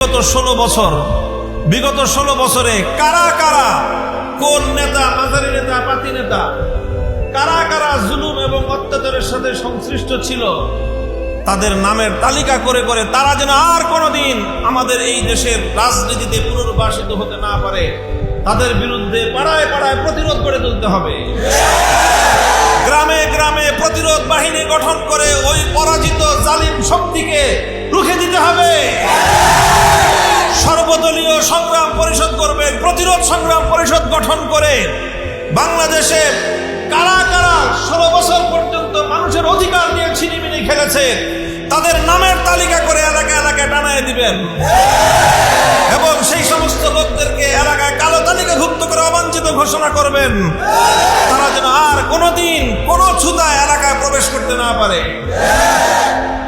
বিগত ষোলো বছর, বিগত ষোলো বছরে কারা কারা, কোন নেতা, মাঝারি নেতা, পাতি নেতা, কারা কারা জুলুম এবং অত্যাচারের সাথে সংশ্লিষ্ট ছিল, তাদের নামের তালিকা করে করে তারা যেন আর কোনোদিন আমাদের এই দেশের রাজনীতিতে পুনর্বাসিত হতে না পারে, তাদের বিরুদ্ধে পাড়ায় পাড়ায় প্রতিরোধ গড়ে তুলতে হবে। গ্রামে গ্রামে প্রতিরোধ বাহিনী গঠন করে ওই পরাজিত জালিম শক্তিকে রুখে দিতে হবে। সংগ্রাম পরিষদ করবেন, প্রতিরোধ সংগ্রাম পরিষদ গঠন করে বাংলাদেশে কারা কারা ষোলো বছর পর্যন্ত মানুষের অধিকার নিয়ে ছিনিমিনি খেলেছে, তাদের নামের তালিকা করে এলাকা এলাকায় টানায় দিবেন। এবং সেই সমস্ত লোকদেরকে এলাকায় কালো তালিকাভুক্ত করে অবাঞ্ছিত ঘোষণা করবেন। তারা যেন আর কোনোদিন কোনো ছুতা এলাকায় প্রবেশ করতে না পারে।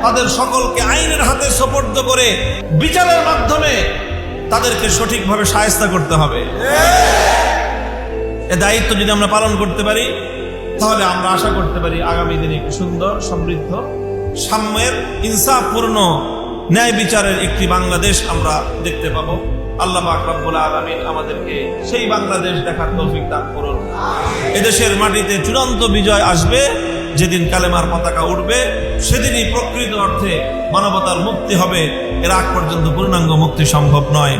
তাদের সকলকে আইনের হাতে সোপর্দ করে বিচারের মাধ্যমে তাদেরকে সঠিকভাবে সায়স্তা করতে হবে। এ দায়িত্ব যদি আমরা পালন করতে পারি, তাহলে আমরা আশা করতে পারি আগামী দিনে একটি সুন্দর, সমৃদ্ধ, সাম্যের, ইনসাফপূর্ণ ন্যায় বিচারের একটি বাংলাদেশ আমরা দেখতে পাবো। আল্লাহ পাক রব্বুল আলামিন আমাদেরকে সেই বাংলাদেশ দেখার তৌফিক দান করুন। এদেশের মাটিতে চূড়ান্ত বিজয় আসবে। যেদিন কালেমার পতাকা উঠবে, সেদিনই প্রকৃত অর্থে মানবতার মুক্তি হবে। এর আগ পর্যন্ত পূর্ণাঙ্গ মুক্তি সম্ভব নয়।